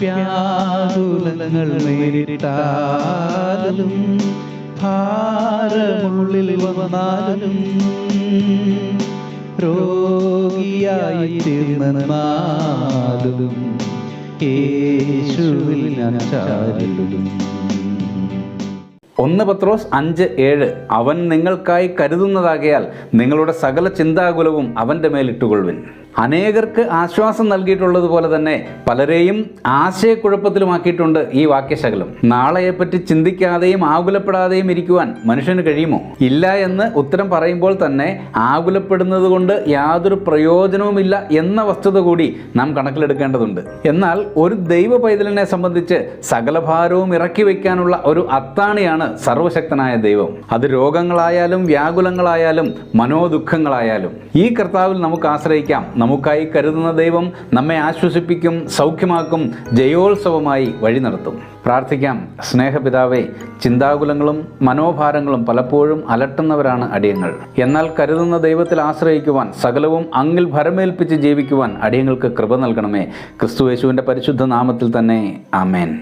വ്യാകുലങ്ങൾ നേരിട്ടാലും ഭാരമുള്ളിൽ വന്നാലും രോഗിയായി തീർന്നാലും യേശുവിൽ ഞാൻ ചാരിടും ഒന്ന് പത്രോസ് അഞ്ച് ഏഴ്. അവൻ നിങ്ങൾക്കായി കരുതുന്നതാകയാൽ നിങ്ങളുടെ സകല ചിന്താകുലവും അവന്റെ മേലിട്ടുകൊള്ളുവിൻ. അനേകർക്ക് ആശ്വാസം നൽകിയിട്ടുള്ളതുപോലെ തന്നെ പലരെയും ആശയക്കുഴപ്പത്തിലുമാക്കിയിട്ടുണ്ട് ഈ വാക്യശകലം. നാളെയെപ്പറ്റി ചിന്തിക്കാതെയും ആകുലപ്പെടാതെയും ഇരിക്കുവാൻ മനുഷ്യന് കഴിയുമോ? ഇല്ല എന്ന് ഉത്തരം പറയുമ്പോൾ തന്നെ ആകുലപ്പെടുന്നത് കൊണ്ട് യാതൊരു പ്രയോജനവുമില്ല എന്ന വസ്തുത കൂടി നാം കണക്കിലെടുക്കേണ്ടതുണ്ട്. എന്നാൽ ഒരു ദൈവ പൈതലിനെ സംബന്ധിച്ച് സകലഭാരവും ഇറക്കി വയ്ക്കാനുള്ള ഒരു അത്താണിയാണ് സർവശക്തനായ ദൈവം. അത് രോഗങ്ങളായാലും വ്യാകുലങ്ങളായാലും മനോദുഃഖങ്ങളായാലും. ഈ കർത്താവിൽ നമുക്ക് ആശ്രയിക്കാം. നമുക്കായി കരുതുന്ന ദൈവം നമ്മെ ആശ്വസിപ്പിക്കും സൗഖ്യമാക്കും ജയോത്സവമായി വഴി നടത്തും. പ്രാർത്ഥിക്കാം. സ്നേഹപിതാവേ ചിന്താകുലങ്ങളും മനോഭാരങ്ങളും പലപ്പോഴും അലട്ടുന്നവരാണ് അടിയങ്ങൾ. എന്നാൽ കരുതുന്ന ദൈവത്തിൽ ആശ്രയിക്കുവാൻ സകലവും അങ്ങിൽ ഭരമേൽപ്പിച്ച് ജീവിക്കുവാൻ അടിയങ്ങൾക്ക് കൃപ നൽകണമേ. ക്രിസ്തു യേശുവിന്റെ പരിശുദ്ധ നാമത്തിൽ തന്നെ. ആമേൻ.